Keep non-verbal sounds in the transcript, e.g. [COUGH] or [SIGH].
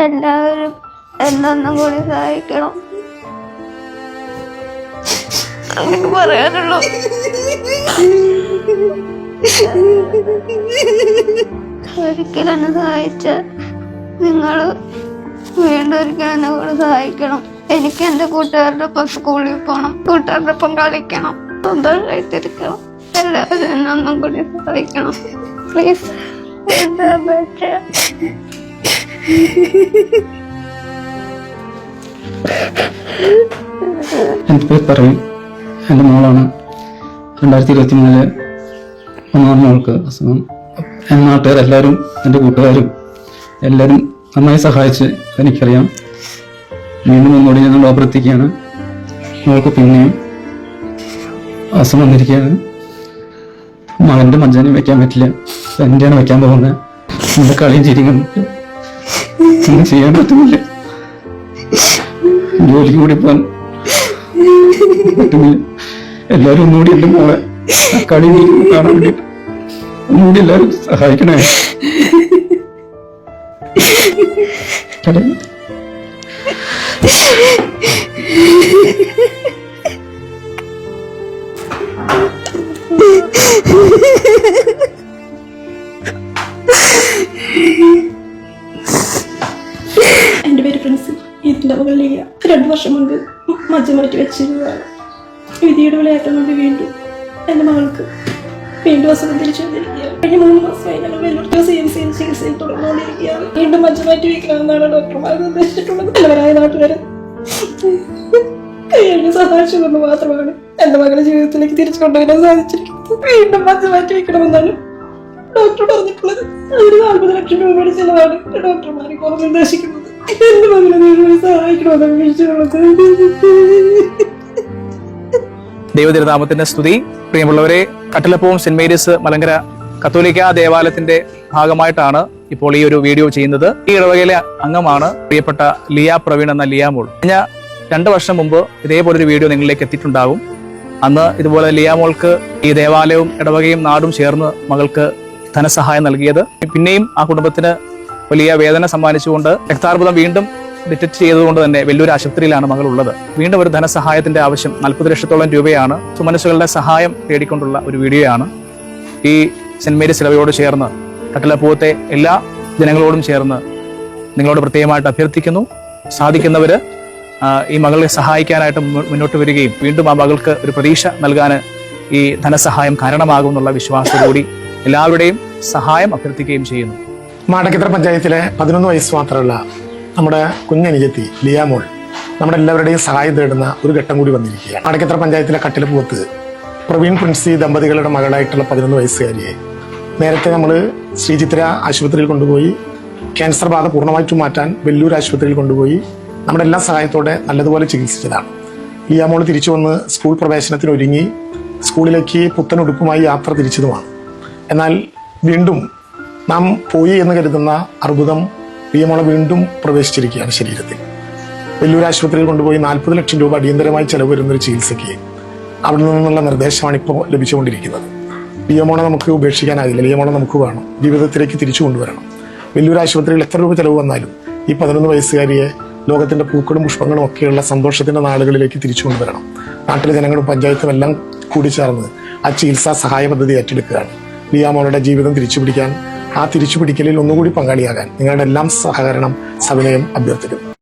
എല്ലാവരും എന്നൊന്നും കൂടി സഹായിക്കണം. എനിക്ക് പറയാനുള്ളൂ. ഒരിക്കലും സഹായിച്ച നിങ്ങൾ വീണ്ടും ഒരിക്കലും എന്നെ കൂടെ സഹായിക്കണം. എനിക്ക് എന്റെ കൂട്ടുകാരുടെ ഒപ്പം സ്കൂളിൽ പോകണം കൂട്ടുകാരുടെ ഒപ്പം കളിക്കണം. സന്തോഷമായിട്ടിരിക്കണം. എല്ലാവരും എന്നൊന്നും കൂടി സഹായിക്കണം. പ്ലീസ് എന്താ അപേക്ഷ എന്റെ പേര് പറയും. എന്റെ മോളാണ്. രണ്ടായിരത്തി ഇരുപത്തി മൂന്നിൽ ഒന്നാം മോൾക്ക് അസുഖം. എന്റെ നാട്ടുകാരെല്ലാവരും എന്റെ കൂട്ടുകാരും എല്ലാവരും നന്നായി സഹായിച്ച് എനിക്കറിയാം. വീണ്ടും ഒന്നുകൂടി ഞാൻ അഭ്യർത്ഥിക്കുകയാണ് മോൾക്ക് പിന്നെയും അസുഖം വന്നിരിക്കുകയാണ്. മകന്റെ മഞ്ചാനും വെക്കാൻ പറ്റില്ല. എന്റെയാണ് വെക്കാൻ പോകുന്നത്. എന്റെ കളിയും കണ്ടിട്ട് ഒന്നും ചെയ്യാൻ പറ്റുന്നില്ല. ജോലിക്ക് കൂടി പോകാൻ പറ്റുന്നില്ല. എല്ലാരും ഒന്നുകൂടി എന്റെ മോളെ. കളി കാണാൻ വേണ്ടിട്ട് ഒന്നുകൂടി എല്ലാരും സഹായിക്കണേ. കളി. [LAUGHS] പ്രിൻസി ഇതിന്റെ മുകളിൽ രണ്ടു വർഷം മുൻപ് മജ്ജ മാറ്റി വെച്ചിരുന്നതാണ്. വിധിയുടെ വിളയാട്ടം കൊണ്ട് വീണ്ടും എന്റെ മകൾക്ക് വീണ്ടും അസുഖം തിരിച്ചു വന്നിരിക്കുകയാണ്. കഴിഞ്ഞ മൂന്ന് മാസമായി ഞങ്ങൾ സി ചികിത്സയിൽ തുടർന്നുകൊണ്ടിരിക്കുകയാണ്. വീണ്ടും മജ്ജ മാറ്റി വയ്ക്കണമെന്നാണ് ഡോക്ടർമാർ നിർദ്ദേശിച്ചിട്ടുള്ളത്. നല്ലവരായ നാട്ടുകാരെ കൈയഴിഞ്ഞ് സഹായിച്ചതെന്ന് മാത്രമാണ് എന്റെ മകളുടെ ജീവിതത്തിലേക്ക് തിരിച്ചു കൊണ്ടുവരാൻ സാധിച്ചിരിക്കുന്നത്. വീണ്ടും മജ്ജ മാറ്റി വയ്ക്കണമെന്നാണ് ഡോക്ടർ പറഞ്ഞിട്ടുള്ളത്. അതിന് നാൽപ്പത് ലക്ഷം രൂപയുടെ ചിലവാണ് ഡോക്ടർമാർ ഇപ്പോൾ നിർദ്ദേശിക്കുന്നത്. എന്റെ ദൈവതിരുനാമത്തിന്റെ സ്തുതി. പ്രിയമുള്ളവരെ കട്ടിലപ്പവും സെന്റ് മേരീസ് മലങ്കര കത്തോലിക്ക ദേവാലയത്തിന്റെ ഭാഗമായിട്ടാണ് ഇപ്പോൾ ഈ ഒരു വീഡിയോ ചെയ്യുന്നത്. ഈ ഇടവകയിലെ അംഗമാണ് പ്രിയപ്പെട്ട ലിയ പ്രവീൺ എന്ന ലിയ മോൾ. കഴിഞ്ഞ രണ്ട് വർഷം മുമ്പ് ഇതേപോലൊരു വീഡിയോ നിങ്ങളിലേക്ക് എത്തിയിട്ടുണ്ടാകും. അന്ന് ഇതുപോലെ ലിയ മോൾക്ക് ഈ ദേവാലയവും ഇടവകയും നാടും ചേർന്ന് മകൾക്ക് ധനസഹായം നൽകിയത്. പിന്നെയും ആ കുടുംബത്തിന് വലിയ വേദന സമ്മാനിച്ചുകൊണ്ട് രക്താർബുദം വീണ്ടും ഡിറ്റക്ട് ചെയ്തതുകൊണ്ട് തന്നെ വലിയൊരു ആശുപത്രിയിലാണ് മകൾ ഉള്ളത് വീണ്ടും ഒരു ധനസഹായത്തിന്റെ ആവശ്യം നാൽപ്പത് ലക്ഷത്തോളം രൂപയാണ്. സുമനസ്സുകളുടെ സഹായം തേടിക്കൊണ്ടുള്ള ഒരു വീഡിയോയാണ്. ഈ സെന്റ് മേരീസ് ഇലവയോട് ചേർന്ന് കട്ടിലപ്പൂവത്തെ എല്ലാ ജനങ്ങളോടും ചേർന്ന് നിങ്ങളോട് പ്രത്യേകമായിട്ട് അഭ്യർത്ഥിക്കുന്നു. സാധിക്കുന്നവര് ഈ മകളെ സഹായിക്കാനായിട്ട് മുന്നോട്ട് വരികയും വീണ്ടും ആ മകൾക്ക് ഒരു പ്രതീക്ഷ നൽകാൻ ഈ ധനസഹായം കാരണമാകുമെന്നുള്ള വിശ്വാസത്തോടുകൂടി എല്ലാവരുടെയും സഹായം അഭ്യർത്ഥിക്കുകയും ചെയ്യുന്നു. മാടക്കിത്ര പഞ്ചായത്തിലെ പതിനൊന്ന് വയസ്സ് മാത്രമുള്ള നമ്മുടെ കുഞ്ഞനുജത്തി ലിയാമോൾ നമ്മുടെ എല്ലാവരുടെയും സഹായം തേടുന്ന ഒരു ഘട്ടം കൂടി വന്നിരിക്കുകയാണ്. അടക്കത്ര പഞ്ചായത്തിലെ കട്ടിലപ്പുറത്ത് പ്രവീൺ പ്രിൻസി ദമ്പതികളുടെ മകളായിട്ടുള്ള പതിനൊന്ന് വയസ്സുകാരിയെ നേരത്തെ നമ്മൾ ശ്രീചിത്ര ആശുപത്രിയിൽ കൊണ്ടുപോയി ക്യാൻസർ ബാധ പൂർണമായിട്ട് മാറ്റാൻ വെല്ലൂർ ആശുപത്രിയിൽ കൊണ്ടുപോയി നമ്മുടെ എല്ലാ സഹായത്തോടെ നല്ലതുപോലെ ചികിത്സിച്ചതാണ്. ലിയാമോൾ തിരിച്ചു വന്ന് സ്കൂൾ പ്രവേശനത്തിന് ഒരുങ്ങി സ്കൂളിലേക്ക് പുത്തൻ ഉടുപ്പുമായി യാത്ര തിരിച്ചതുമാണ്. എന്നാൽ വീണ്ടും നാം പോയി എന്ന് കരുതുന്ന അർബുദം പ്രിയമോളെ വീണ്ടും പ്രവേശിച്ചിരിക്കുകയാണ് ശരീരത്തിൽ. വെല്ലൂർ ആശുപത്രിയിൽ കൊണ്ടുപോയി നാൽപ്പത് ലക്ഷം രൂപ അടിയന്തരമായി ചെലവ് വരുന്നൊരു ചികിത്സയ്ക്ക് അവിടെ നിന്നുള്ള നിർദ്ദേശമാണ് ഇപ്പോൾ ലഭിച്ചുകൊണ്ടിരിക്കുന്നത്. ലിയമോളെ നമുക്ക് ഉപേക്ഷിക്കാനാകില്ല ലിയമോളെ നമുക്ക് വേണം. ജീവിതത്തിലേക്ക് തിരിച്ചു കൊണ്ടുവരണം. വെല്ലൂർ ആശുപത്രിയിൽ എത്ര രൂപ ചെലവ് വന്നാലും ഈ പതിനൊന്ന് വയസ്സുകാരിയെ ലോകത്തിന്റെ പൂക്കളും പുഷ്പങ്ങളും ഒക്കെയുള്ള സന്തോഷത്തിന്റെ നാളുകളിലേക്ക് തിരിച്ചു കൊണ്ടുവരണം. നാട്ടിലെ ജനങ്ങളും പഞ്ചായത്തും എല്ലാം കൂടി ചേർന്ന് ആ ചികിത്സാ സഹായ പദ്ധതി ഏറ്റെടുക്കുകയാണ്. ലിയാമോളുടെ ജീവിതം തിരിച്ചുപിടിക്കാൻ ആ തിരിച്ചുപിടിക്കലിൽ ഒന്നുകൂടി പങ്കാളിയാകാൻ നിങ്ങളുടെ എല്ലാം സഹകരണം സവിനയം അഭ്യർത്ഥിക്കുന്നു.